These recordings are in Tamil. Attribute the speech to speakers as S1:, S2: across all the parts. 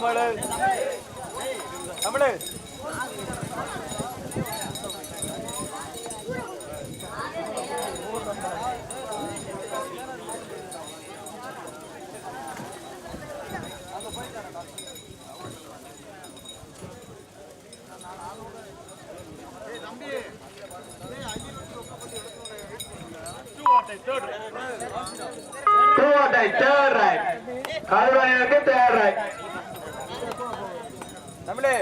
S1: தமிழ். தமிழ்.
S2: டூ அட்டை தேர்ட் ரைட் கல்வாணிக்கு தேர்ட் ரைட்
S1: தமிழ்.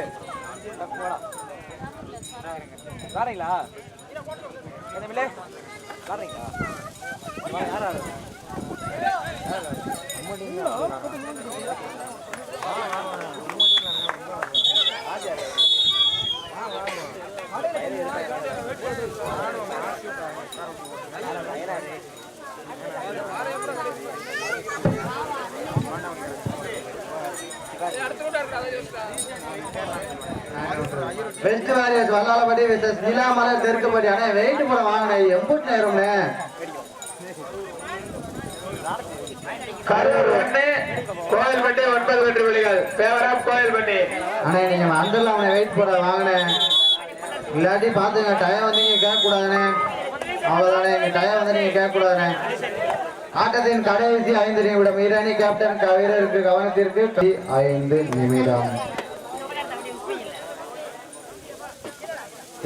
S1: வரீங்களா? என்ன தமிழ்? யார் யார்?
S3: வெஸ்ட் வாரியர்ஸ் வல்லாலபடி விசஸ் நீலாமலை தெற்குபடி அண்ணே வெயிட் போட வாங்கினே எம்புட் நேரம்ண்ணே
S2: கரூர் ஒண்ணு கோயில்பட்டி ஒன்பது வெற்றி புள்ளிகள் பேவர் ஆஃப் கோயில்பட்டி.
S3: அண்ணே நீங்க வந்துடல அவனை வெயிட் போட வாங்கினேன் இல்லாட்டி பாத்துங்க டயம் வந்து நீங்க கேட்க கூடாதுண்ணே அவ்வளவுதானே எங்க டயம் வந்து நீங்க கேட்க கூடாதுண்ணே ஆட்டத்தின் கடைசி ஐந்து நிமிடம் இரணி கேப்டன் வீரருக்கு கவனத்திற்கு ஐந்து நிமிடம்.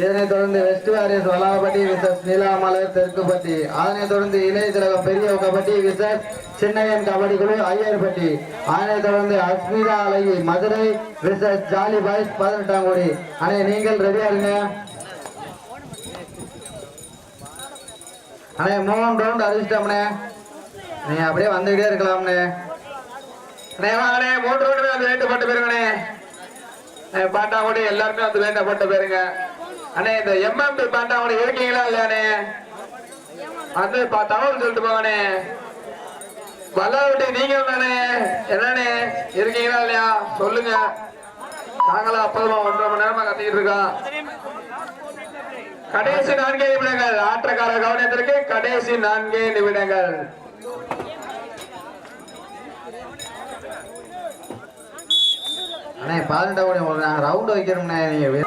S3: இதனைத் தொடர்ந்து வெஸ்ட் வாரியஸ் வலாபட்டி விசஸ் தெற்கு தெற்குப்பட்டி. அதனைத் தொடர்ந்து இளைய திலகம் பெரிய கபடி விசஸ் சின்னையன் கபடி குழு ஐயர்பட்டி. அதனைத் தொடர்ந்து அஸ்மிதா அழகி மதுரை விசஸ் ஜாலி பாய்ஸ் பதினெட்டாம் கோடி. அண்ணே நீங்கள் ரெடியா இருங்க. அண்ணே மூணு ரவுண்ட் அடிச்சிட்டோம்ண்ணே நீ அப்படியே வந்துகிட்டே இருக்கலாம்ண்ணே
S2: அண்ணே வாங்கண்ணே மூன்று ரோடு வந்து வேண்டப்பட்ட பேருங்கண்ணே அண்ணே, பாட்டாங்குடி எல்லாருமே வந்து வேண்டப்பட்ட பேருங்க அண்ணே இந்த எம்எம்பி பாட்டாங்குடி இருக்கீங்களா இல்லையாண்ணே? வந்து பா- தகவல் சொல்லிட்டு போங்கண்ணே. வல்லாவட்டி நீங்க தானே என்னண்ணே இருக்கீங்களா இல்லையா? சொல்லுங்க. நாங்களும் அப்போதுமா ஒன்றரை மணி நேரமா கத்திக்கிட்டு இருக்கோம். கடைசி நான்கே நிமிடங்கள். ஆட்டக்கார கவனத்திற்கு கடைசி நான்கே நிமிடங்கள்.
S3: அண்ணே பதினெட்டாம் கோடி உங்களுக்கு நாங்கள் ரவுண்டு வைக்கிறோம்ண்ணே நீங்கள்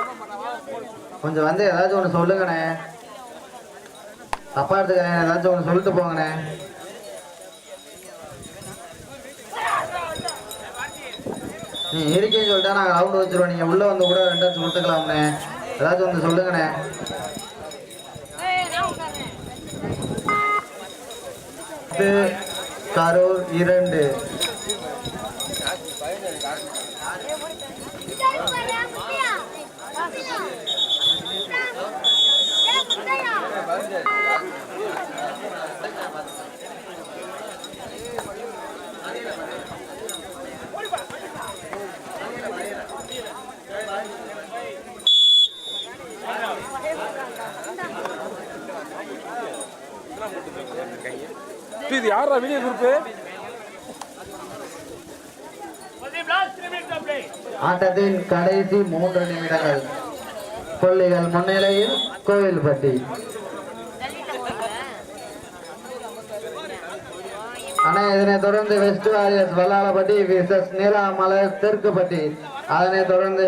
S3: கொஞ்சம் வந்து ஏதாச்சும் ஒன்று சொல்லுங்கண்ணே. தப்பா எடுத்துக்கிறேன் ஏதாச்சும் ஒன்று சொல்லிட்டு போங்கண்ணே. நீ இருக்கேன்னு சொல்லிட்டா நாங்கள் ரவுண்டு வச்சிருவோம். நீங்கள் உள்ளே வந்து கூட ரெண்டாச்சும் கொடுத்துக்கலாம்ண்ணே. ஏதாச்சும் ஒன்று சொல்லுங்கண்ணே. இது கரூர் இரண்டு.
S1: இது யாரா வீடியோ குரூப்பு
S3: ஆட்டத்தின் கடைசி மூன்று நிமிடங்கள். புள்ளிகள் முன்னிலையில் கோவில்பட்டி. ஆனால் இதனை தொடர்ந்து வெஸ்ட் வாரியர்ஸ் வல்லாளப்பட்டி விசஸ் நீலாமலை தெற்குப்பட்டி அதனைத் தொடர்ந்து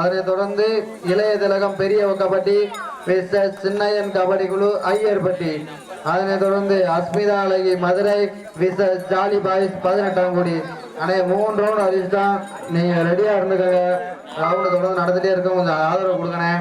S3: அதனைத் தொடர்ந்து இளைய திலகம் பெரிய ஒக்கப்பட்டி விசஸ் சின்னையன் கபடி குழு ஐயர்பட்டி. அதனைத் தொடர்ந்து அஸ்மிதா அழகி மதுரை விச ஜாலி பாய்ஸ் பதினெட்டாம் கோடி. அண்ணே மூணு ரவுண்ட் அடிச்சுட்டான் நீங்க ரெடியா இருந்துக்க ரவுண்டு தொடர்ந்து நடந்துட்டே இருக்க கொஞ்சம் ஆதரவு கொடுங்கண்ணே.